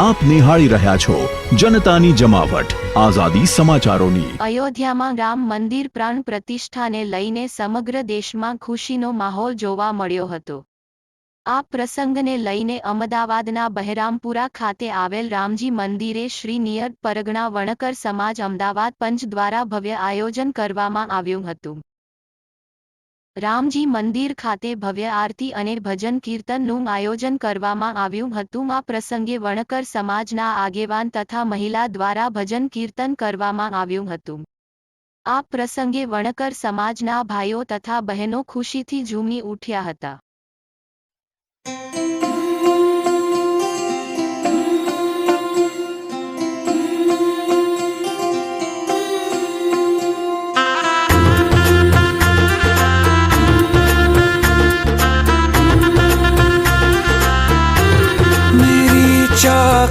આપ નિહાળી રહ્યા છો જનતાની જમાવટ. આઝાદી સમાચારોની. અયોધ્યામાં રામ મંદિર પ્રાણ પ્રતિષ્ઠાને લઈને સમગ્ર દેશમાં ખુશીનો માહોલ જોવા મળ્યો હતો. આ પ્રસંગને લઈને અમદાવાદના બહેરામપુરા ખાતે આવેલ રામજી મંદિરે શ્રી નિયત પરગણા વણકર સમાજ અમદાવાદ પંચ દ્વારા ભવ્ય આયોજન કરવામાં આવ્યું હતું. રામજી મંદિર ખાતે ભવ્ય આરતી અને ભજન કીર્તનનું આયોજન કરવામાં આવ્યું હતું. આ પ્રસંગે વણકર સમાજના આગેવાન તથા મહિલા દ્વારા ભજન કીર્તન કરવામાં આવ્યું હતું. આ પ્રસંગે વણકર સમાજના ભાઈઓ તથા બહેનો ખુશીથી ઝૂમી ઉઠ્યા હતા.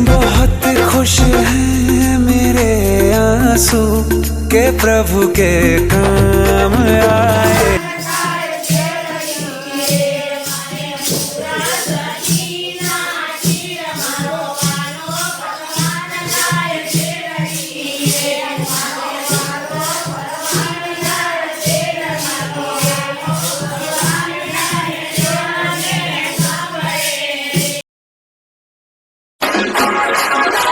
बहुत खुश हैं मेरे आंसू के प्रभु के काम आए Come on, come on.